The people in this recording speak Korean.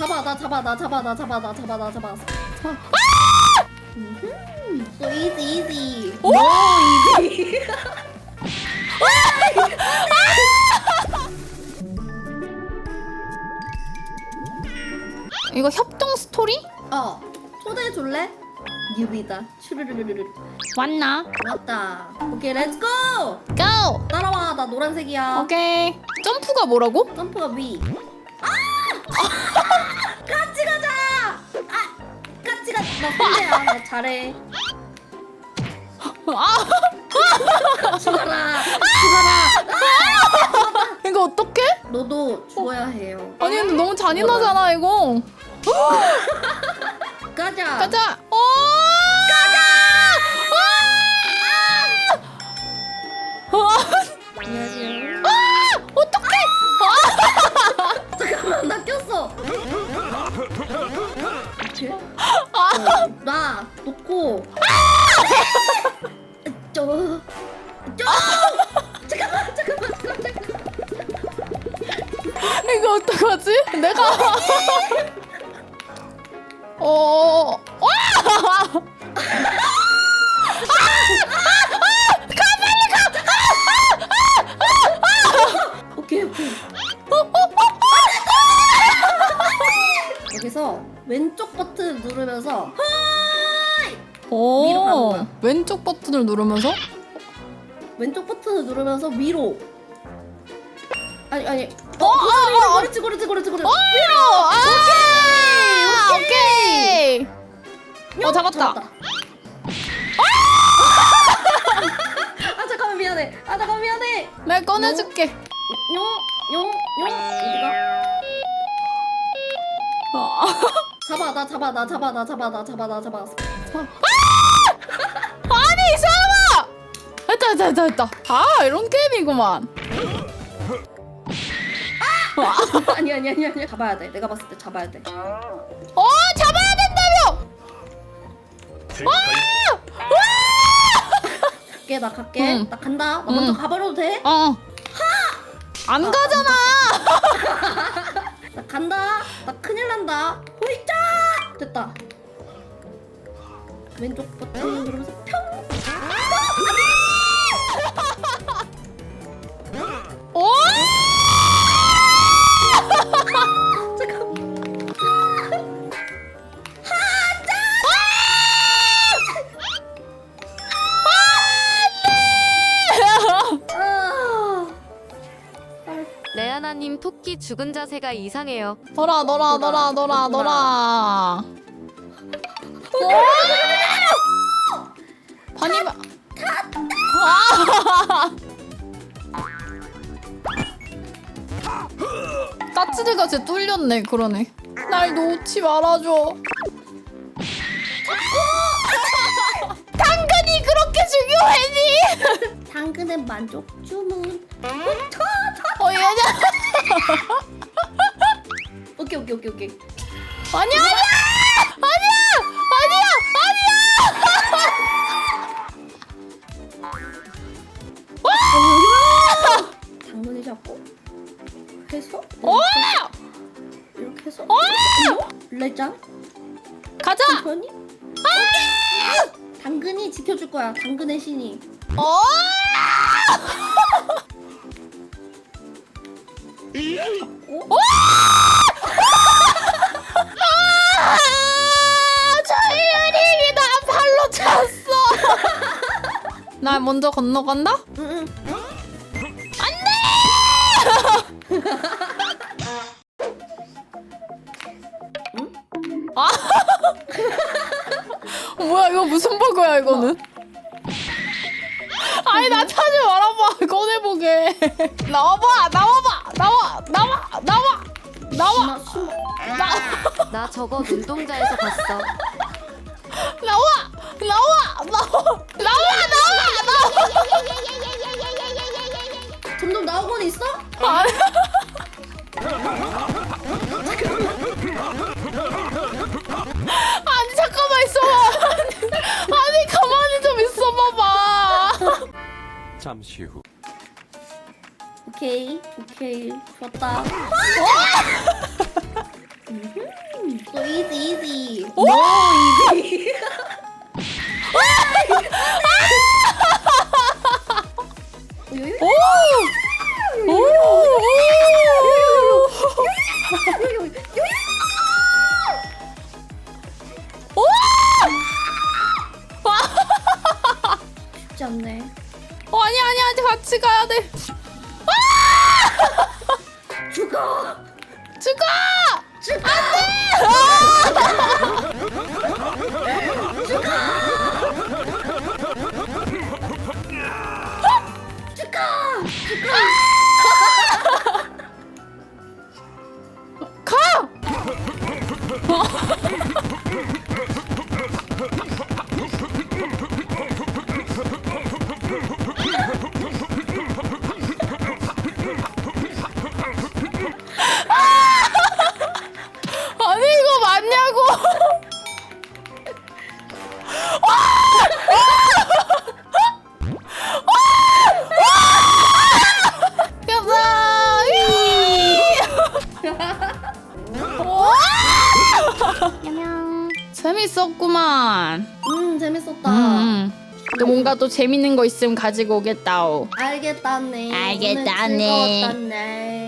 잡아 나 잡아 나 잡아 나 잡아 나 잡아 나 잡아. 음흠. So easy easy. 오! No easy. 이거 협동 스토리? 어 초대해 줄래? 유비다. 추르르르르. 왔나? 왔다. 오케이 렛츠고. 고! 따라와 나 노란색이야. 오케이. 점프가 뭐라고? 점프가 위. 아! 나 선배야. 나 잘해. 아! 죽어라. 죽어라. 이거 어떡해? 너도 죽어야 해요. 아니 근데 너무 잔인하잖아 이거. 가자. 가자. 오! 가자! 안녕하세요. 아! 어떡해? 잠깐만 나 꼈어. 아! 어, 나 놓고. 저. 저. 잠깐만 잠깐만 잠깐만. 이거 어떡하지? 내가 어. 와! 오케이 오케이. 여기서 왼쪽 버튼 누르면서 위로 가는 오. 거야. 왼쪽 버튼을 누르면서 왼쪽 버튼을 누르면서 위로. 아니 아니. 어, 어, 어, 어. 그렇지 그렇지 그렇지 그렇지. 위로. 아! 오케이. 오케이. 어, 잡았다. 아 잠깐만 미안해. 아 잠깐만 미안해. 내가 꺼내 줄게. 용용용 어디가? 잡아 나 잡아 나 잡아 나 잡아 나 잡아 나 잡아. 아니, 이 사람아! 됐다, 됐다, 됐다, 됐다. 아, 이런 게임이구만. 아니 아니 아니 아니. 잡아야 돼. 내가 봤을 때 잡아야 돼. 어, 잡아야 된다며! 갈게 나 갈게. 응. 나 간다. 나 응. 먼저 가버려도 돼? 어. 안 가잖아. 나 간다. 나 큰일 난다. 호이짜 됐다. 왼쪽 버튼 누르면서 평. 오! 레아나님 토끼 죽은 자세가 이상해요. 너라, 너라, 너라, 너라, 너라. 반이면. 까치대가 쟤 뚫렸네, 그러네. 날 놓지 말아줘. 당근이 그렇게 중요해니? 당근의 만족 주문. 어, 얘냐? 오케이 오케이 오케이 오케이. 아니야, 아니야! 아니야! 아니야! 당근을 잡고 해서 오! 이렇게 해서 오! 레장 가자! 천천히. 당근이 지켜줄 거야. 당근의 신이. 어! 오? 아! 저희은행이 나 발로 찼어. 나 먼저 건너간다? 응 응. 뭐야 이거 무슨 버그야 이거는? 아니 나 차지 말아봐 꺼내보게 나와봐 나와봐 나와 나와 나와 나와 나 숨. 나나 저거 눈동자에서 봤어. 나와 나와 나와 나와 나와 점점 나오곤 있어? 나와 아니 잠깐만 있어봐 아니 가만히 좀 있어봐봐 잠시 후 오케이 오케이 좋았다. 음흠. 또 이지 이지. 오! 너 이지. 오! 오! 오! 쉽지 않네. 어, 아니 아니 아니 같이 가야 돼. 죽어. 죽어! 죽어. 죽어. 재밌었구만. 음 재밌었다. 음. 또 뭔가 또 재밌는 거 있으면 가지고 오겠다오. 알겠다네. 알겠다네. 오늘 즐거웠다네.